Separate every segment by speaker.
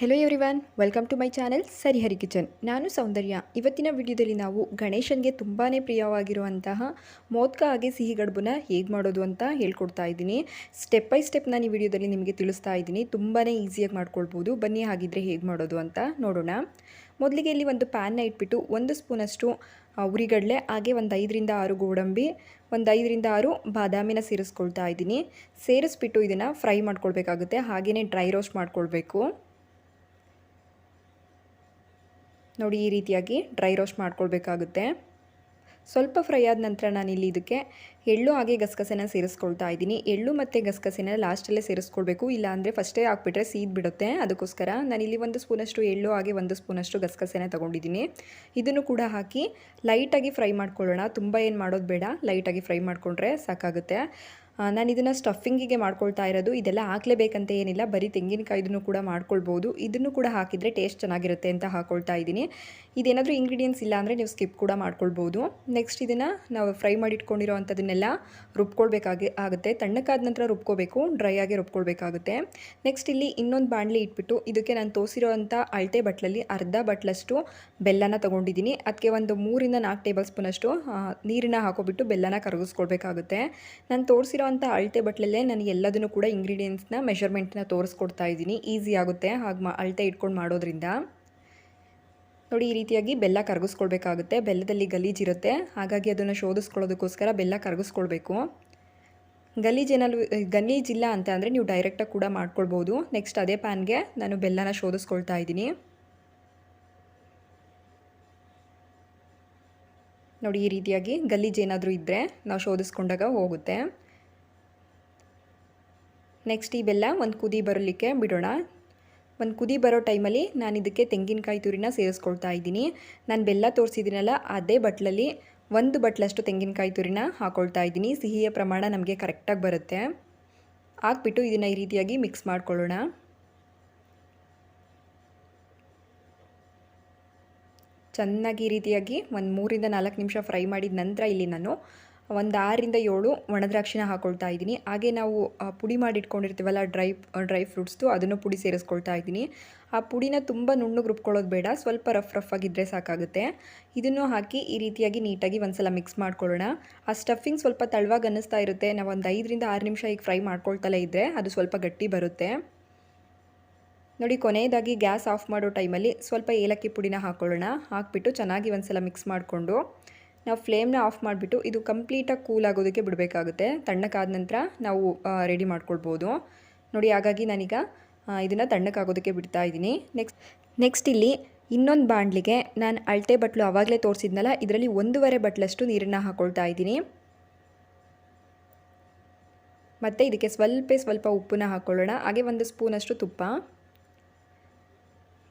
Speaker 1: Hello everyone welcome to my channel Sarihari kitchen ನಾನು ಸೌಂದರ್ಯ. ಇವತ್ತಿನ ವಿಡಿಯೋದಲ್ಲಿ ನಾವು ಗಣೇಶನಿಗೆ ತುಂಬಾ ಪ್ರಿಯವಾಗಿರುವಂತಹ ಮೋದ್ಕ ಹಾಗೆ ಸಿಹಿ ಗಡ್ಬನ್ನ ಹೇಗೆ ಮಾಡೋದು ಅಂತ ಹೇಳ್ಕೊಡ್ತಾ ಇದ್ದೀನಿ. ಸ್ಟೆಪ್ ಬೈ ಸ್ಟೆಪ್ ನಾನು ಈ ವಿಡಿಯೋದಲ್ಲಿ ನಿಮಗೆ ತಿಳಿಸ್ತಾ ಇದ್ದೀನಿ. ತುಂಬಾ ಈಸಿಯಾಗಿ ಮಾಡ್ಕೊಳ್ಬೋದು. ಬನ್ನಿ ಹಾಗಿದ್ರೆ ಹೇಗೆ ಮಾಡೋದು ಅಂತ ನೋಡೋಣ. ಮೊದಲಿಗೆ ಇಲ್ಲಿ ಒಂದು ಪ್ಯಾನ್ನ ಇಟ್ಬಿಟ್ಟು ಒಂದು ಸ್ಪೂನಷ್ಟು ಉರಿಗಡಲೆ, ಹಾಗೆ ಒಂದು ಐದರಿಂದ ಆರು ಗೋಡಂಬಿ, ಒಂದು ಐದರಿಂದ ಆರು ಬಾದಾಮಿನ ಸೇರಿಸ್ಕೊಳ್ತಾ ಇದ್ದೀನಿ. ಸೇರಿಸ್ಬಿಟ್ಟು ಇದನ್ನು ಫ್ರೈ ಮಾಡ್ಕೊಳ್ಬೇಕಾಗುತ್ತೆ. ಹಾಗೆಯೇ ಡ್ರೈ ರೋಸ್ಟ್ ಮಾಡ್ಕೊಳ್ಬೇಕು. ನೋಡಿ ಈ ರೀತಿಯಾಗಿ ಡ್ರೈ ರೋಸ್ಟ್ ಮಾಡ್ಕೊಳ್ಬೇಕಾಗುತ್ತೆ. ಸ್ವಲ್ಪ ಫ್ರೈ ಆದ ನಂತರ ನಾನಿಲ್ಲಿ ಇದಕ್ಕೆ ಎಳ್ಳು ಹಾಗೆ ಗಸಗಸೆನ ಸೇರಿಸ್ಕೊಳ್ತಾ ಇದ್ದೀನಿ. ಎಳ್ಳು ಮತ್ತು ಗಸಗಸೆನ ಲಾಸ್ಟಲ್ಲೇ ಸೇರಿಸ್ಕೊಳ್ಬೇಕು. ಇಲ್ಲ ಅಂದರೆ ಫಸ್ಟೇ ಹಾಕ್ಬಿಟ್ರೆ ಸೀದ್ ಬಿಡುತ್ತೆ ಅದಕ್ಕೋಸ್ಕರ ನಾನಿಲ್ಲಿ ಒಂದು ಸ್ಪೂನಷ್ಟು ಎಳ್ಳು ಹಾಗೆ ಒಂದು ಸ್ಪೂನಷ್ಟು ಗಸಗಸೆನ ತೊಗೊಂಡಿದ್ದೀನಿ. ಇದನ್ನು ಕೂಡ ಹಾಕಿ ಲೈಟಾಗಿ ಫ್ರೈ ಮಾಡ್ಕೊಳ್ಳೋಣ. ತುಂಬ ಏನು ಮಾಡೋದು ಬೇಡ. ಲೈಟಾಗಿ ಫ್ರೈ ಮಾಡಿಕೊಂಡ್ರೆ ಸಾಕಾಗುತ್ತೆ. ನಾನು ಇದನ್ನು ಸ್ಟಫಿಂಗಿಗೆ ಮಾಡ್ಕೊಳ್ತಾ ಇರೋದು. ಇದೆಲ್ಲ ಹಾಕ್ಲೇಬೇಕಂತ ಏನಿಲ್ಲ. ಬರೀ ತೆಂಗಿನಕಾಯಿದನ್ನು ಕೂಡ ಮಾಡ್ಕೊಳ್ಬೋದು. ಇದನ್ನು ಕೂಡ ಹಾಕಿದರೆ ಟೇಸ್ಟ್ ಚೆನ್ನಾಗಿರುತ್ತೆ ಅಂತ ಹಾಕ್ಕೊಳ್ತಾ ಇದ್ದೀನಿ. ಇದೇನಾದರೂ ಇಂಗ್ರೀಡಿಯೆಂಟ್ಸ್ ಇಲ್ಲ ಅಂದರೆ ನೀವು ಸ್ಕಿಪ್ ಕೂಡ ಮಾಡ್ಕೊಳ್ಬೋದು. ನೆಕ್ಸ್ಟ್ ಇದನ್ನು ನಾವು ಫ್ರೈ ಮಾಡಿಟ್ಕೊಂಡಿರೋ ಅಂಥದ್ದನ್ನೆಲ್ಲ ರುಬ್ಕೊಳ್ಬೇಕಾಗಿ ಆಗುತ್ತೆ. ತಣ್ಣಕ್ಕಾದ ನಂತರ ರುಬ್ಕೋಬೇಕು. ಡ್ರೈ ಆಗಿ ರುಬ್ಕೊಳ್ಬೇಕಾಗುತ್ತೆ. ನೆಕ್ಸ್ಟ್ ಇಲ್ಲಿ ಇನ್ನೊಂದು ಬಾಣಲಿ ಇಟ್ಬಿಟ್ಟು ಇದಕ್ಕೆ ನಾನು ತೋರಿಸಿರೋ ಅಂಥ ಅಳತೆ ಬಟ್ಲಲ್ಲಿ ಅರ್ಧ ಬಟ್ಲಷ್ಟು ಬೆಲ್ಲನ ತೊಗೊಂಡಿದ್ದೀನಿ. ಅದಕ್ಕೆ ಒಂದು ಮೂರಿಂದ ನಾಲ್ಕು ಟೇಬಲ್ ಸ್ಪೂನಷ್ಟು ನೀರನ್ನ ಹಾಕೋಬಿಟ್ಟು ಬೆಲ್ಲನ ಕರಗಿಸ್ಕೊಳ್ಬೇಕಾಗುತ್ತೆ. ನಾನು ತೋರಿಸಿರೋ ಅಂಥ ಅಳತೆ ಬಟ್ಲಲ್ಲೇ ನಾನು ಎಲ್ಲದನ್ನು ಕೂಡ ಇಂಗ್ರೀಡಿಯೆಂಟ್ಸ್ನ ಮೆಷರ್ಮೆಂಟ್ನ ತೋರಿಸ್ಕೊಡ್ತಾ ಇದ್ದೀನಿ. ಈಸಿ ಆಗುತ್ತೆ. ಹಾಗೆ ಮಾ, ಅಳತೆ ಇಟ್ಕೊಂಡು ಮಾಡೋದ್ರಿಂದ. ನೋಡಿ, ಈ ರೀತಿಯಾಗಿ ಬೆಲ್ಲ ಕರಗಿಸ್ಕೊಳ್ಬೇಕಾಗುತ್ತೆ. ಬೆಲ್ಲದಲ್ಲಿ ಗಲೀಜಿರುತ್ತೆ ಹಾಗಾಗಿ ಅದನ್ನು ಶೋಧಿಸ್ಕೊಳ್ಳೋದಕ್ಕೋಸ್ಕರ ಬೆಲ್ಲ ಕರಗಿಸ್ಕೊಳ್ಬೇಕು. ಗಲೀಜೇನಲ್ಲಿ ಗಲೀಜಿಲ್ಲ ಅಂತ ಅಂದರೆ ನೀವು ಡೈರೆಕ್ಟಾಗಿ ಕೂಡ ಮಾಡ್ಕೊಳ್ಬೋದು. ನೆಕ್ಸ್ಟ್ ಅದೇ ಪ್ಯಾನ್ಗೆ ನಾನು ಬೆಲ್ಲನ ಶೋಧಿಸ್ಕೊಳ್ತಾ ಇದ್ದೀನಿ. ನೋಡಿ, ಈ ರೀತಿಯಾಗಿ ಗಲೀಜ್ ಏನಾದರೂ ಇದ್ದರೆ ನಾವು ಶೋಧಿಸ್ಕೊಂಡಾಗ ಹೋಗುತ್ತೆ. ನೆಕ್ಸ್ಟ್ ಈ ಬೆಲ್ಲ ಒಂದು ಕುದಿ ಬರಲಿಕ್ಕೆ ಬಿಡೋಣ. ಒಂದು ಕುದಿ ಬರೋ ಟೈಮಲ್ಲಿ ನಾನು ಇದಕ್ಕೆ ತೆಂಗಿನಕಾಯಿ ತುರಿನ ಸೇರಿಸ್ಕೊಳ್ತಾ ಇದ್ದೀನಿ. ನಾನು ಬೆಲ್ಲ ತೋರಿಸಿದ್ದೀನಲ್ಲ, ಅದೇ ಬಟ್ಲಲ್ಲಿ ಒಂದು ಬಟ್ಲಷ್ಟು ತೆಂಗಿನಕಾಯಿ ತುರಿನ ಹಾಕ್ಕೊಳ್ತಾ ಇದ್ದೀನಿ. ಸಿಹಿಯ ಪ್ರಮಾಣ ನಮಗೆ ಕರೆಕ್ಟಾಗಿ ಬರುತ್ತೆ. ಹಾಕ್ಬಿಟ್ಟು ಇದನ್ನು ಈ ರೀತಿಯಾಗಿ ಮಿಕ್ಸ್ ಮಾಡ್ಕೊಳ್ಳೋಣ. ಚೆನ್ನಾಗಿ ರೀತಿಯಾಗಿ ಒಂದು ಮೂರಿಂದ ನಾಲ್ಕು ನಿಮಿಷ ಫ್ರೈ ಮಾಡಿದ ನಂತರ ಇಲ್ಲಿ ನಾನು ಒಂದು ಆರರಿಂದ ಏಳು ಒಣದ್ರಾಕ್ಷಿನ ಹಾಕ್ಕೊಳ್ತಾ ಇದ್ದೀನಿ. ಹಾಗೆ ನಾವು ಪುಡಿ ಮಾಡಿ ಮಾಡಿಟ್ಕೊಂಡಿರ್ತೀವಲ್ಲ, ಡ್ರೈ ಡ್ರೈ ಫ್ರೂಟ್ಸ್ದು, ಅದನ್ನು ಪುಡಿ ಸೇರಿಸ್ಕೊಳ್ತಾ ಇದ್ದೀನಿ. ಆ ಪುಡಿನ ತುಂಬ ನುಣ್ಣಗೆ ರುಬ್ಕೊಳ್ಳೋದು ಬೇಡ, ಸ್ವಲ್ಪ ರಫ್ ರಫ್ ಆಗಿದ್ದರೆ ಸಾಕಾಗುತ್ತೆ. ಇದನ್ನು ಹಾಕಿ ಈ ರೀತಿಯಾಗಿ ನೀಟಾಗಿ ಒಂದ್ಸಲ ಮಿಕ್ಸ್ ಮಾಡ್ಕೊಳ್ಳೋಣ. ಆ ಸ್ಟಫಿಂಗ್ ಸ್ವಲ್ಪ ತಳವಾಗಿ ಅನ್ನಿಸ್ತಾ ಇರುತ್ತೆ. ನಾವು ಒಂದು ಐದರಿಂದ ಆರು ನಿಮಿಷ ಈಗ ಫ್ರೈ ಮಾಡ್ಕೊಳ್ತಲೇ ಇದ್ದರೆ ಅದು ಸ್ವಲ್ಪ ಗಟ್ಟಿ ಬರುತ್ತೆ. ನೋಡಿ, ಕೊನೆಯದಾಗಿ ಗ್ಯಾಸ್ ಆಫ್ ಮಾಡೋ ಟೈಮಲ್ಲಿ ಸ್ವಲ್ಪ ಏಲಕ್ಕಿ ಪುಡಿನ ಹಾಕ್ಕೊಳ್ಳೋಣ ಹಾಕ್ಬಿಟ್ಟು ಚೆನ್ನಾಗಿ ಒಂದ್ಸಲ ಮಿಕ್ಸ್ ಮಾಡಿಕೊಂಡು. ನಾವು ಫ್ಲೇಮ್ನ ಆಫ್ ಮಾಡಿಬಿಟ್ಟು ಇದು ಕಂಪ್ಲೀಟಾಗಿ ಕೂಲ್ ಆಗೋದಕ್ಕೆ ಬಿಡಬೇಕಾಗುತ್ತೆ. ತಣ್ಣಕ್ಕಾದ ನಂತರ ನಾವು ರೆಡಿ ಮಾಡ್ಕೊಳ್ಬೋದು. ನೋಡಿ, ಹಾಗಾಗಿ ನಾನೀಗ ಇದನ್ನು ತಣ್ಣಕ್ಕಾಗೋದಕ್ಕೆ ಬಿಡ್ತಾ ಇದ್ದೀನಿ. ನೆಕ್ಸ್ಟ್ ನೆಕ್ಸ್ಟ್ ಇಲ್ಲಿ ಇನ್ನೊಂದು ಬಾಣಲಿಗೆ ನಾನು ಅಳತೆ ಬಟ್ಲು ಆವಾಗಲೇ ತೋರಿಸಿದ್ನಲ್ಲ, ಇದರಲ್ಲಿ ಒಂದೂವರೆ ಬಟ್ಲಷ್ಟು ನೀರನ್ನು ಹಾಕ್ಕೊಳ್ತಾ ಇದ್ದೀನಿ. ಮತ್ತು ಇದಕ್ಕೆ ಸ್ವಲ್ಪ ಸ್ವಲ್ಪ ಉಪ್ಪನ್ನ ಹಾಕ್ಕೊಳ್ಳೋಣ ಹಾಗೆ ಒಂದು ಸ್ಪೂನಷ್ಟು ತುಪ್ಪ.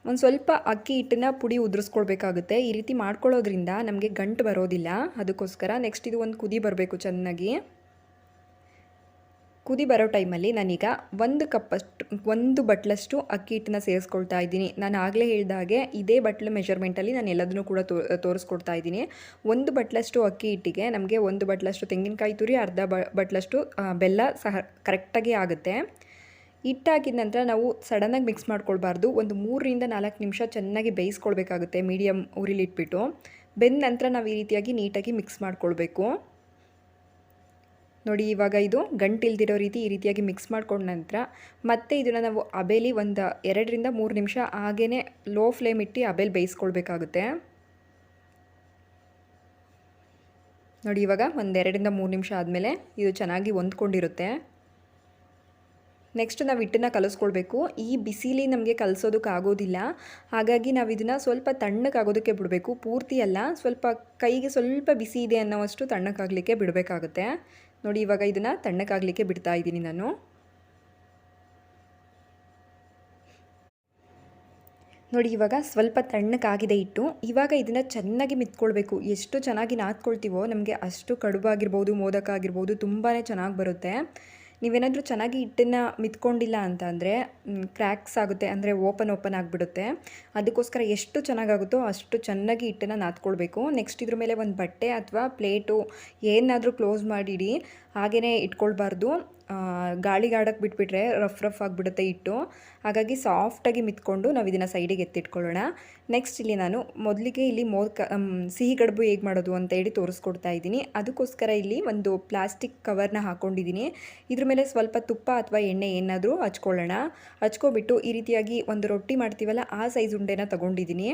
Speaker 1: ಒಂದು ಸ್ವಲ್ಪ ಅಕ್ಕಿ ಹಿಟ್ಟನ್ನ ಪುಡಿ ಉದುರಿಸ್ಕೊಳ್ಬೇಕಾಗುತ್ತೆ. ಈ ರೀತಿ ಮಾಡ್ಕೊಳ್ಳೋದ್ರಿಂದ ನಮಗೆ ಗಂಟು ಬರೋದಿಲ್ಲ. ಅದಕ್ಕೋಸ್ಕರ ನೆಕ್ಸ್ಟ್ ಇದು ಒಂದು ಕುದಿ ಬರಬೇಕು ಚೆನ್ನಾಗಿ. ಕುದಿ ಬರೋ ಟೈಮಲ್ಲಿ ನಾನೀಗ ಒಂದು ಕಪ್ಪಷ್ಟು, ಒಂದು ಬಟ್ಲಷ್ಟು ಅಕ್ಕಿ ಹಿಟ್ಟನ್ನ ಸೇರಿಸ್ಕೊಳ್ತಾ ಇದ್ದೀನಿ. ನಾನು ಆಗಲೇ ಹೇಳಿದಾಗೆ ಇದೇ ಬಟ್ಲು ಮೆಷರ್ಮೆಂಟಲ್ಲಿ ನಾನು ಎಲ್ಲದನ್ನು ಕೂಡ ತೋ, ತೋರಿಸ್ಕೊಡ್ತಾ ಇದ್ದೀನಿ. ಒಂದು ಬಟ್ಲಷ್ಟು ಅಕ್ಕಿ ಹಿಟ್ಟಿಗೆ ನಮಗೆ ಒಂದು ಬಟ್ಲಷ್ಟು ತೆಂಗಿನಕಾಯಿ ತುರಿ, ಅರ್ಧ ಬಟ್ಲಷ್ಟು ಬೆಲ್ಲ ಸಹ ಕರೆಕ್ಟಾಗಿ ಆಗುತ್ತೆ. ಹಿಟ್ಟಾಕಿದ ನಂತರ ನಾವು ಸಡನ್ನಾಗಿ ಮಿಕ್ಸ್ ಮಾಡ್ಕೊಳ್ಬಾರ್ದು. ಒಂದು ಮೂರರಿಂದ ನಾಲ್ಕು ನಿಮಿಷ ಚೆನ್ನಾಗಿ ಬೇಯಿಸ್ಕೊಳ್ಬೇಕಾಗುತ್ತೆ ಮೀಡಿಯಮ್ ಉರಿಲಿಟ್ಬಿಟ್ಟು ಬೆಂದ ನಂತರ ನಾವು ಈ ರೀತಿಯಾಗಿ ನೀಟಾಗಿ ಮಿಕ್ಸ್ ಮಾಡ್ಕೊಳ್ಬೇಕು. ನೋಡಿ, ಇವಾಗ ಇದು ಗಂಟಿಲ್ದಿರೋ ರೀತಿ ಈ ರೀತಿಯಾಗಿ ಮಿಕ್ಸ್ ಮಾಡ್ಕೊಂಡ ನಂತರ ಮತ್ತೆ ಇದನ್ನು ನಾವು ಅಬೇಲಿ ಒಂದು ಎರಡರಿಂದ ಮೂರು ನಿಮಿಷ ಹಾಗೇ ಲೋ ಫ್ಲೇಮ್ ಇಟ್ಟು ಅಬೇಲಿ ಬೇಯಿಸ್ಕೊಳ್ಬೇಕಾಗುತ್ತೆ. ನೋಡಿ, ಇವಾಗ ಒಂದೆರಡರಿಂದ ಮೂರು ನಿಮಿಷ ಆದಮೇಲೆ ಇದು ಚೆನ್ನಾಗಿ ಹೊಂದ್ಕೊಂಡಿರುತ್ತೆ. ನೆಕ್ಸ್ಟ್ ನಾವು ಹಿಟ್ಟನ್ನ ಕಲಿಸ್ಕೊಳ್ಬೇಕು. ಈ ಬಿಸಿಲಿ ನಮಗೆ ಕಲಿಸೋದಕ್ಕಾಗೋದಿಲ್ಲ ಹಾಗಾಗಿ ನಾವು ಇದನ್ನು ಸ್ವಲ್ಪ ತಣ್ಣಕ್ಕಾಗೋದಕ್ಕೆ ಬಿಡಬೇಕು. ಪೂರ್ತಿ ಅಲ್ಲ, ಸ್ವಲ್ಪ ಕೈಗೆ ಸ್ವಲ್ಪ ಬಿಸಿ ಇದೆ ಅನ್ನೋವಷ್ಟು ತಣ್ಣಕ್ಕಾಗಲಿಕ್ಕೆ ಬಿಡಬೇಕಾಗುತ್ತೆ. ನೋಡಿ ಇವಾಗ ಇದನ್ನು ತಣ್ಣಕ್ಕಾಗಲಿಕ್ಕೆ ಬಿಡ್ತಾ ಇದ್ದೀನಿ ನಾನು. ನೋಡಿ ಇವಾಗ ಸ್ವಲ್ಪ ತಣ್ಣಕ್ಕಾಗಿದೆ ಇಟ್ಟು ಇವಾಗ ಇದನ್ನು ಚೆನ್ನಾಗಿ ಮಿತ್ಕೊಳ್ಬೇಕು. ಎಷ್ಟು ಚೆನ್ನಾಗಿ ನಾದ್ಕೊಳ್ತೀವೋ ನಮಗೆ ಅಷ್ಟು ಕಡುಬಾಗಿರ್ಬೋದು, ಮೋದಕ ಆಗಿರ್ಬೋದು ತುಂಬಾ ಚೆನ್ನಾಗಿ ಬರುತ್ತೆ. ನೀವೇನಾದರೂ ಚೆನ್ನಾಗಿ ಹಿಟ್ಟನ್ನು ಮಿತ್ಕೊಂಡಿಲ್ಲ ಅಂತ ಅಂದರೆ ಕ್ರ್ಯಾಕ್ಸ್ ಆಗುತ್ತೆ ಅಂದರೆ ಓಪನ್ ಓಪನ್ ಆಗಿಬಿಡುತ್ತೆ. ಅದಕ್ಕೋಸ್ಕರ ಎಷ್ಟು ಚೆನ್ನಾಗಾಗುತ್ತೋ ಅಷ್ಟು ಚೆನ್ನಾಗಿ ಹಿಟ್ಟನ್ನು ನಾದ್ಕೊಳ್ಬೇಕು. ನೆಕ್ಸ್ಟ್ ಇದ್ರ ಮೇಲೆ ಒಂದು ಬಟ್ಟೆ ಅಥವಾ ಪ್ಲೇಟು ಏನಾದರೂ ಕ್ಲೋಸ್ ಮಾಡಿಡಿ ಹಾಗೆಯೇ ಇಟ್ಕೊಳ್ಬಾರ್ದು. ಗಾಳಿಗಾಡಕ್ಕೆ ಬಿಟ್ಬಿಟ್ರೆ ರಫ್ ರಫ್ ಆಗಿಬಿಡುತ್ತೆ ಇಟ್ಟು ಹಾಗಾಗಿ ಸಾಫ್ಟಾಗಿ ಮಿತ್ಕೊಂಡು ನಾವು ಇದನ್ನು ಸೈಡಿಗೆ ಎತ್ತಿಟ್ಕೊಳ್ಳೋಣ. ನೆಕ್ಸ್ಟ್ ಇಲ್ಲಿ ನಾನು ಮೊದಲಿಗೆ ಇಲ್ಲಿ ಮೋದಕ ಸಿಹಿ ಗಡ್ಬು ಹೇಗೆ ಮಾಡೋದು ಅಂತ ಹೇಳಿ ತೋರಿಸ್ಕೊಡ್ತಾ ಇದ್ದೀನಿ. ಅದಕ್ಕೋಸ್ಕರ ಇಲ್ಲಿ ಒಂದು ಪ್ಲಾಸ್ಟಿಕ್ ಕವರ್ನ ಹಾಕ್ಕೊಂಡಿದ್ದೀನಿ ಇದ್ರ ಮೇಲೆ ಸ್ವಲ್ಪ ತುಪ್ಪ ಅಥವಾ ಎಣ್ಣೆ ಏನಾದರೂ ಹಚ್ಕೊಳ್ಳೋಣ. ಹಚ್ಕೊಬಿಟ್ಟು ಈ ರೀತಿಯಾಗಿ ಒಂದು ರೊಟ್ಟಿ ಮಾಡ್ತೀವಲ್ಲ, ಆ ಸೈಜ್ ಉಂಡೆನ ತೊಗೊಂಡಿದ್ದೀನಿ.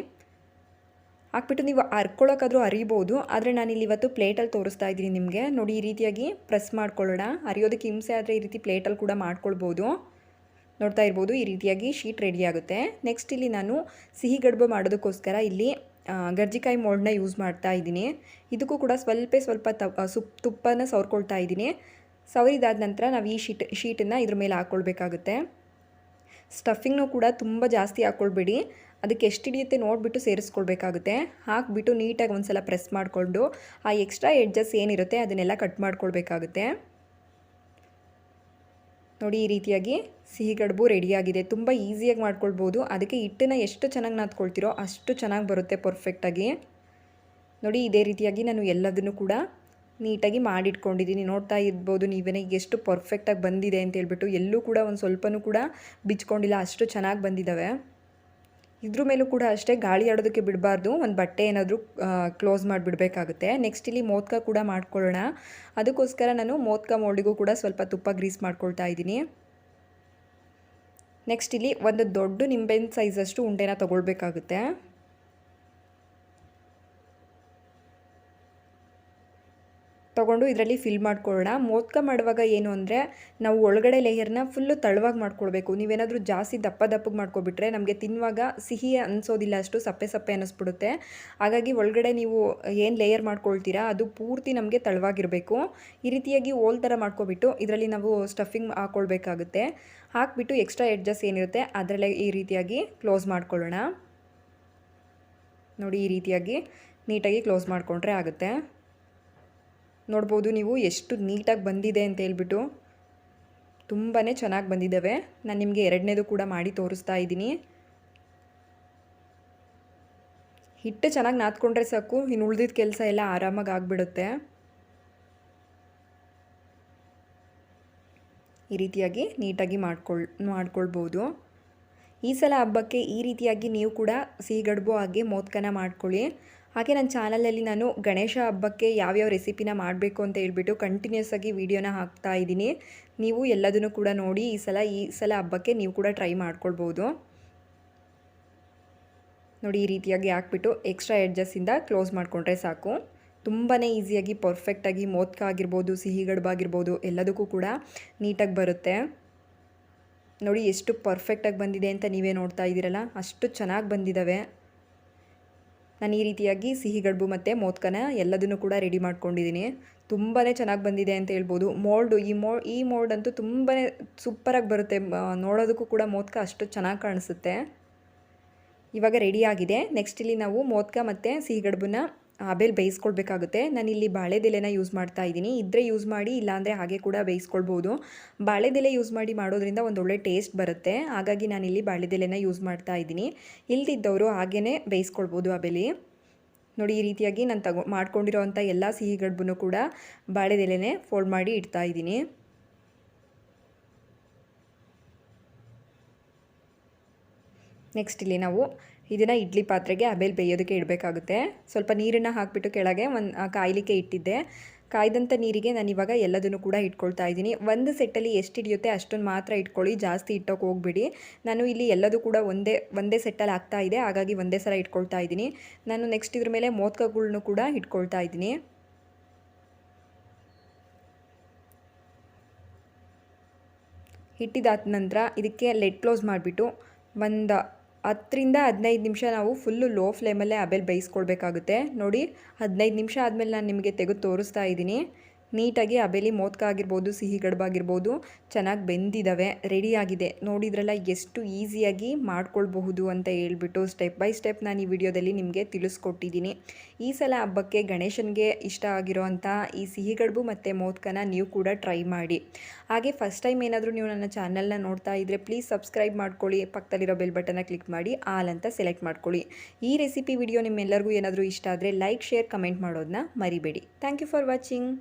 Speaker 1: ಹಾಕ್ಬಿಟ್ಟು ನೀವು ಹರ್ಕೊಳ್ಳೋಕ್ಕಾದ್ರೂ ಅರಿಬೋದು, ಆದರೆ ನಾನಿಲ್ಲಿ ಇವತ್ತು ಪ್ಲೇಟಲ್ಲಿ ತೋರಿಸ್ತಾ ಇದ್ದೀನಿ ನಿಮಗೆ. ನೋಡಿ, ಈ ರೀತಿಯಾಗಿ ಪ್ರೆಸ್ ಮಾಡ್ಕೊಳ್ಳೋಣ. ಅರಿಯೋದಕ್ಕೆ ಹಿಂಸೆ ಆದರೆ ಈ ರೀತಿ ಪ್ಲೇಟಲ್ಲಿ ಕೂಡ ಮಾಡ್ಕೊಳ್ಬೋದು. ನೋಡ್ತಾ ಇರ್ಬೋದು, ಈ ರೀತಿಯಾಗಿ ಶೀಟ್ ರೆಡಿ ಆಗುತ್ತೆ. ನೆಕ್ಸ್ಟ್ ಇಲ್ಲಿ ನಾನು ಸಿಹಿ ಗಡ್ಬು ಮಾಡೋದಕ್ಕೋಸ್ಕರ ಇಲ್ಲಿ ಗರ್ಜಿಕಾಯಿ ಮೋಡನ್ನ ಯೂಸ್ ಮಾಡ್ತಾ ಇದ್ದೀನಿ. ಇದಕ್ಕೂ ಕೂಡ ಸ್ವಲ್ಪ ಸ್ವಲ್ಪ ಸುಪ್, ತುಪ್ಪನ ಸವರ್ಕೊಳ್ತಾ ಇದ್ದೀನಿ. ಸವರಿದಾದ ನಂತರ ನಾವು ಈ ಶೀಟ್, ಶೀಟನ್ನು ಇದ್ರ ಮೇಲೆ ಹಾಕ್ಕೊಳ್ಬೇಕಾಗುತ್ತೆ. ಸ್ಟಫಿಂಗ್ನೂ ಕೂಡ ತುಂಬ ಜಾಸ್ತಿ ಹಾಕ್ಕೊಳ್ಬೇಡಿ. ಅದಕ್ಕೆ ಎಷ್ಟು ಹಿಡಿಯುತ್ತೆ ನೋಡಿಬಿಟ್ಟು ಸೇರಿಸ್ಕೊಳ್ಬೇಕಾಗುತ್ತೆ. ಹಾಕಿಬಿಟ್ಟು ನೀಟಾಗಿ ಒಂದು ಸಲ ಪ್ರೆಸ್ ಮಾಡಿಕೊಂಡು ಆ ಎಕ್ಸ್ಟ್ರಾ ಎಡ್ಜಸ್ ಏನಿರುತ್ತೆ ಅದನ್ನೆಲ್ಲ ಕಟ್ ಮಾಡ್ಕೊಳ್ಬೇಕಾಗುತ್ತೆ. ನೋಡಿ ಈ ರೀತಿಯಾಗಿ ಸಿಹಿ ಕಡುಬು ರೆಡಿಯಾಗಿದೆ ತುಂಬ ಈಸಿಯಾಗಿ ಮಾಡ್ಕೊಳ್ಬೋದು. ಅದಕ್ಕೆ ಹಿಟ್ಟನ್ನು ಎಷ್ಟು ಚೆನ್ನಾಗಿ ನಾದ್ಕೊಳ್ತೀರೋ ಅಷ್ಟು ಚೆನ್ನಾಗಿ ಬರುತ್ತೆ ಪರ್ಫೆಕ್ಟಾಗಿ ನೋಡಿ ಇದೇ ರೀತಿಯಾಗಿ ನಾನು ಎಲ್ಲದನ್ನು ಕೂಡ ನೀಟಾಗಿ ಮಾಡಿಟ್ಕೊಂಡಿದ್ದೀನಿ. ನೋಡ್ತಾ ಇರ್ಬೋದು ನೀವೇನೇ ಎಷ್ಟು ಪರ್ಫೆಕ್ಟಾಗಿ ಬಂದಿದೆ ಅಂತ ಹೇಳ್ಬಿಟ್ಟು ಎಲ್ಲೂ ಕೂಡ ಒಂದು ಸ್ವಲ್ಪನೂ ಕೂಡ ಬಿಚ್ಕೊಂಡಿಲ್ಲ. ಅಷ್ಟು ಚೆನ್ನಾಗಿ ಬಂದಿದ್ದಾವೆ. ಇದ್ರ ಮೇಲೂ ಕೂಡ ಅಷ್ಟೇ ಗಾಳಿ ಆಡೋದಕ್ಕೆ ಬಿಡಬಾರ್ದು. ಒಂದು ಬಟ್ಟೆ ಏನಾದರೂ ಕ್ಲೋಸ್ ಮಾಡಿಬಿಡಬೇಕಾಗುತ್ತೆ. ನೆಕ್ಸ್ಟ್ ಇಲ್ಲಿ ಮೋದಕ ಕೂಡ ಮಾಡ್ಕೊಳ್ಳೋಣ. ಅದಕ್ಕೋಸ್ಕರ ನಾನು ಮೋದಕ ಮೋಲ್ಡಿಗೂ ಕೂಡ ಸ್ವಲ್ಪ ತುಪ್ಪ ಗ್ರೀಸ್ ಮಾಡ್ಕೊಳ್ತಾ ಇದ್ದೀನಿ. ನೆಕ್ಸ್ಟ್ ಇಲ್ಲಿ ಒಂದು ದೊಡ್ಡ ನಿಂಬೆಹಣ್ಣು ಸೈಜಷ್ಟು ಉಂಡೆನ ತೊಗೊಳ್ಬೇಕಾಗುತ್ತೆ. ತೊಗೊಂಡು ಇದರಲ್ಲಿ ಫಿಲ್ ಮಾಡ್ಕೊಳ್ಳೋಣ. ಮೋದಕ ಮಾಡುವಾಗ ಏನು ಅಂದರೆ, ನಾವು ಒಳಗಡೆ ಲೇಯರ್ನ ಫುಲ್ಲು ತಳವಾಗಿ ಮಾಡ್ಕೊಳ್ಬೇಕು. ನೀವೇನಾದರೂ ಜಾಸ್ತಿ ದಪ್ಪ ದಪ್ಪಗೆ ಮಾಡ್ಕೊಬಿಟ್ರೆ ನಮಗೆ ತಿನ್ನುವಾಗ ಸಿಹಿ ಅನಿಸೋದಿಲ್ಲ, ಅಷ್ಟು ಸಪ್ಪೆ ಸಪ್ಪೆ ಅನ್ನಿಸ್ಬಿಡುತ್ತೆ ಹಾಗಾಗಿ ಒಳಗಡೆ ನೀವು ಏನು ಲೇಯರ್ ಮಾಡ್ಕೊಳ್ತೀರಾ, ಅದು ಪೂರ್ತಿ ನಮಗೆ ತಳವಾಗಿರಬೇಕು. ಈ ರೀತಿಯಾಗಿ ಓಲ್ ಥರ ಮಾಡ್ಕೊಬಿಟ್ಟು ಇದರಲ್ಲಿ ನಾವು ಸ್ಟಫಿಂಗ್ ಹಾಕ್ಕೊಳ್ಬೇಕಾಗುತ್ತೆ ಹಾಕ್ಬಿಟ್ಟು ಎಕ್ಸ್ಟ್ರಾ ಎಡ್ಜಸ್ ಏನಿರುತ್ತೆ, ಅದರಲ್ಲೇ ಈ ರೀತಿಯಾಗಿ ಕ್ಲೋಸ್ ಮಾಡ್ಕೊಳ್ಳೋಣ. ನೋಡಿ ಈ ರೀತಿಯಾಗಿ ನೀಟಾಗಿ ಕ್ಲೋಸ್ ಮಾಡಿಕೊಂಡ್ರೆ ಆಗುತ್ತೆ. ನೋಡ್ಬೋದು ನೀವು ಎಷ್ಟು ನೀಟಾಗಿ ಬಂದಿದೆ ಅಂತ ಹೇಳ್ಬಿಟ್ಟು. ತುಂಬಾ ಚೆನ್ನಾಗಿ ಬಂದಿದ್ದಾವೆ. ನಾನು ನಿಮಗೆ ಎರಡನೇದು ಕೂಡ ಮಾಡಿ ತೋರಿಸ್ತಾ ಇದ್ದೀನಿ. ಹಿಟ್ಟು ಚೆನ್ನಾಗಿ ನಾದ್ಕೊಂಡ್ರೆ ಸಾಕು, ಇನ್ನು ಉಳಿದಿದ್ದ ಕೆಲಸ ಎಲ್ಲ ಆರಾಮಾಗಿ ಆಗಿಬಿಡುತ್ತೆ. ಈ ರೀತಿಯಾಗಿ ನೀಟಾಗಿ ಮಾಡ್ಕೊಳ್, ಮಾಡ್ಕೊಳ್ಬೋದು. ಈ ಸಲ ಹಬ್ಬಕ್ಕೆ ಈ ರೀತಿಯಾಗಿ ನೀವು ಕೂಡ ಸಿಹಿಗಡ್ಬು ಹಾಗೆ ಮೋದಕನ ಮಾಡ್ಕೊಳ್ಳಿ. ಹಾಗೆ ನನ್ನ ಚಾನಲಲ್ಲಿ ನಾನು ಗಣೇಶ ಹಬ್ಬಕ್ಕೆ ಯಾವ್ಯಾವ ರೆಸಿಪಿನ ಮಾಡಬೇಕು ಅಂತ ಹೇಳ್ಬಿಟ್ಟು ಕಂಟಿನ್ಯೂಸ್ ಆಗಿ ವೀಡಿಯೋನ ಹಾಕ್ತಾ ಇದ್ದೀನಿ. ನೀವು ಎಲ್ಲದನ್ನು ಕೂಡ ನೋಡಿ ಈ ಸಲ ಈ ಸಲ ಹಬ್ಬಕ್ಕೆ ನೀವು ಕೂಡ ಟ್ರೈ ಮಾಡ್ಕೊಳ್ಬೋದು. ನೋಡಿ ಈ ರೀತಿಯಾಗಿ ಹಾಕ್ಬಿಟ್ಟು ಎಕ್ಸ್ಟ್ರಾ ಎಡ್ಜಸ್ಸಿಂದ ಕ್ಲೋಸ್ ಮಾಡಿಕೊಂಡ್ರೆ ಸಾಕು. ತುಂಬಾ ಈಸಿಯಾಗಿ ಪರ್ಫೆಕ್ಟಾಗಿ ಮೋದಕ ಆಗಿರ್ಬೋದು ಸಿಹಿ ಗಡ್ಬಾಗಿರ್ಬೋದು ಎಲ್ಲದಕ್ಕೂ ಕೂಡ ನೀಟಾಗಿ ಬರುತ್ತೆ. ನೋಡಿ ಎಷ್ಟು ಪರ್ಫೆಕ್ಟಾಗಿ ಬಂದಿದೆ ಅಂತ ನೀವೇ ನೋಡ್ತಾ ಇದ್ದೀರಲ್ಲ, ಅಷ್ಟು ಚೆನ್ನಾಗಿ ಬಂದಿದ್ದಾವೆ. ನಾನು ಈ ರೀತಿಯಾಗಿ ಸಿಹಿ, ಗಡ್ಬು ಮತ್ತು ಮೋದಕನ ಎಲ್ಲದನ್ನು ಕೂಡ ರೆಡಿ ಮಾಡ್ಕೊಂಡಿದ್ದೀನಿ. ತುಂಬಾ ಚೆನ್ನಾಗಿ ಬಂದಿದೆ ಅಂತ ಹೇಳ್ಬೋದು. ಮೋಲ್ಡು ಈ ಮೋ, ಈ ಮೋಲ್ಡ್ ಅಂತೂ ತುಂಬಾ ಸೂಪರಾಗಿ ಬರುತ್ತೆ. ನೋಡೋದಕ್ಕೂ ಕೂಡ ಮೋದಕ ಅಷ್ಟು ಚೆನ್ನಾಗಿ ಕಾಣಿಸುತ್ತೆ. ಇವಾಗ ರೆಡಿಯಾಗಿದೆ ನೆಕ್ಸ್ಟ್ ಇಲ್ಲಿ ನಾವು ಮೋದಕ ಮತ್ತು ಸಿಹಿ ಗಡ್ಬನ್ನ ಆಬೇಲ್ ಬೇಯಿಸ್ಕೊಳ್ಬೇಕಾಗುತ್ತೆ. ನಾನಿಲ್ಲಿ ಬಾಳೆದೆಲೆನ ಯೂಸ್ ಮಾಡ್ತಾ ಇದ್ದೀನಿ. ಇದ್ದರೆ ಯೂಸ್ ಮಾಡಿ, ಇಲ್ಲಾಂದರೆ ಹಾಗೆ ಕೂಡ ಬೇಯಿಸ್ಕೊಳ್ಬೋದು. ಬಾಳೆದೆಲೆ ಯೂಸ್ ಮಾಡಿ ಮಾಡೋದ್ರಿಂದ ಒಂದು ಒಳ್ಳೆ ಟೇಸ್ಟ್ ಬರುತ್ತೆ. ಹಾಗಾಗಿ ನಾನಿಲ್ಲಿ ಬಾಳೆದೆಲೆನ ಯೂಸ್ ಮಾಡ್ತಾ ಇದ್ದೀನಿ. ಇಲ್ದಿದ್ದವರು ಹಾಗೇ ಬೇಯಿಸ್ಕೊಳ್ಬೋದು ಆಬೇಲಿ ನೋಡಿ, ಈ ರೀತಿಯಾಗಿ ನಾನು ತಗೊ ಮಾಡ್ಕೊಂಡಿರೋವಂಥ ಎಲ್ಲ ಸಿಹಿ ಗಡ್ಬನ್ನು ಕೂಡ ಬಾಳೆದೆಲೆನೇ ಫೋಲ್ಡ್ ಮಾಡಿ ಇಡ್ತಾ ಇದ್ದೀನಿ. ನೆಕ್ಸ್ಟ್ ಇಲ್ಲಿ ನಾವು ಇದನ್ನು ಇಡ್ಲಿ ಪಾತ್ರೆಗೆ ಆಮೇಲೆ ಬೇಯೋದಕ್ಕೆ ಇಡಬೇಕಾಗುತ್ತೆ. ಸ್ವಲ್ಪ ನೀರನ್ನು ಹಾಕಿಬಿಟ್ಟು ಕೆಳಗೆ ಒಂದು ಕಾಯಲಿಕ್ಕೆ ಇಟ್ಟಿದ್ದೆ. ಕಾಯ್ದಂಥ ನೀರಿಗೆ ನಾನು ಇವಾಗ ಎಲ್ಲದನ್ನು ಕೂಡ ಇಟ್ಕೊಳ್ತಾ ಇದ್ದೀನಿ. ಒಂದು ಸೆಟ್ಟಲ್ಲಿ ಎಷ್ಟು ಹಿಡಿಯುತ್ತೆ ಅಷ್ಟೊಂದು ಮಾತ್ರ ಇಟ್ಕೊಳ್ಳಿ, ಜಾಸ್ತಿ ಇಟ್ಟೋಕೆ ಹೋಗ್ಬಿಡಿ. ನಾನು ಇಲ್ಲಿ ಎಲ್ಲದೂ ಕೂಡ ಒಂದೇ ಒಂದೇ ಸೆಟ್ಟಲ್ಲಿ ಆಗ್ತಾ ಇದೆ, ಹಾಗಾಗಿ ಒಂದೇ ಸಲ ಇಟ್ಕೊಳ್ತಾ ಇದ್ದೀನಿ. ನಾನು ನೆಕ್ಸ್ಟ್ ಇದ್ರ ಮೇಲೆ ಮೋದಕಗಳ್ನು ಕೂಡ ಇಟ್ಕೊಳ್ತಾ ಇದ್ದೀನಿ. ಇಟ್ಟಿದ್ದಾದ ನಂತರ ಇದಕ್ಕೆ ಲೆಡ್ ಕ್ಲೋಸ್ ಮಾಡಿಬಿಟ್ಟು ಒಂದು ಹತ್ತರಿಂದ ಹದಿನೈದು ನಿಮಿಷ ನಾವು ಫುಲ್ಲು ಲೋ ಫ್ಲೇಮಲ್ಲೇ ಆಮೇಲೆ ಬೇಯಿಸ್ಕೊಳ್ಬೇಕಾಗುತ್ತೆ. ನೋಡಿ, ಹದಿನೈದು ನಿಮಿಷ ಆದಮೇಲೆ ನಾನು ನಿಮಗೆ ತೆಗೆದು ತೋರಿಸ್ತಾ ಇದ್ದೀನಿ. ನೀಟಾಗಿ ಅಬೇಲಿ ಮೋದಕ ಆಗಿರ್ಬೋದು ಸಿಹಿ ಗಡ್ಬಾಗಿರ್ಬೋದು ಚೆನ್ನಾಗಿ ಬೆಂದಿದ್ದಾವೆ ರೆಡಿಯಾಗಿದೆ ನೋಡಿದ್ರಲ್ಲ, ಎಷ್ಟು ಈಸಿಯಾಗಿ ಮಾಡ್ಕೊಳ್ಬಹುದು ಅಂತ ಹೇಳ್ಬಿಟ್ಟು ಸ್ಟೆಪ್ ಬೈ ಸ್ಟೆಪ್ ನಾನು ಈ ವಿಡಿಯೋದಲ್ಲಿ ನಿಮಗೆ ತಿಳಿಸ್ಕೊಟ್ಟಿದ್ದೀನಿ. ಈ ಸಲ ಹಬ್ಬಕ್ಕೆ ಗಣೇಶನಿಗೆ ಇಷ್ಟ ಆಗಿರೋವಂಥ ಈ ಸಿಹಿ ಗಡ್ಬು ಮತ್ತು ಮೋದಕನ ನೀವು ಕೂಡ ಟ್ರೈ ಮಾಡಿ. ಹಾಗೆ ಫಸ್ಟ್ ಟೈಮ್ ಏನಾದರೂ ನೀವು ನನ್ನ ಚಾನಲ್ನ ನೋಡ್ತಾ ಇದ್ದರೆ ಪ್ಲೀಸ್ ಸಬ್ಸ್ಕ್ರೈಬ್ ಮಾಡ್ಕೊಳ್ಳಿ, ಪಕ್ಕದಲ್ಲಿರೋ ಬೆಲ್ ಬಟನ್ನ ಕ್ಲಿಕ್ ಮಾಡಿ ಆಲ್ ಅಂತ ಸೆಲೆಕ್ಟ್ ಮಾಡ್ಕೊಳ್ಳಿ. ಈ ರೆಸಿಪಿ ವಿಡಿಯೋ ನಿಮ್ಮೆಲ್ಲರಿಗೂ ಏನಾದರೂ ಇಷ್ಟ ಆದರೆ ಲೈಕ್ ಶೇರ್ ಕಮೆಂಟ್ ಮಾಡೋದನ್ನ ಮರಿಬೇಡಿ. Thank you for watching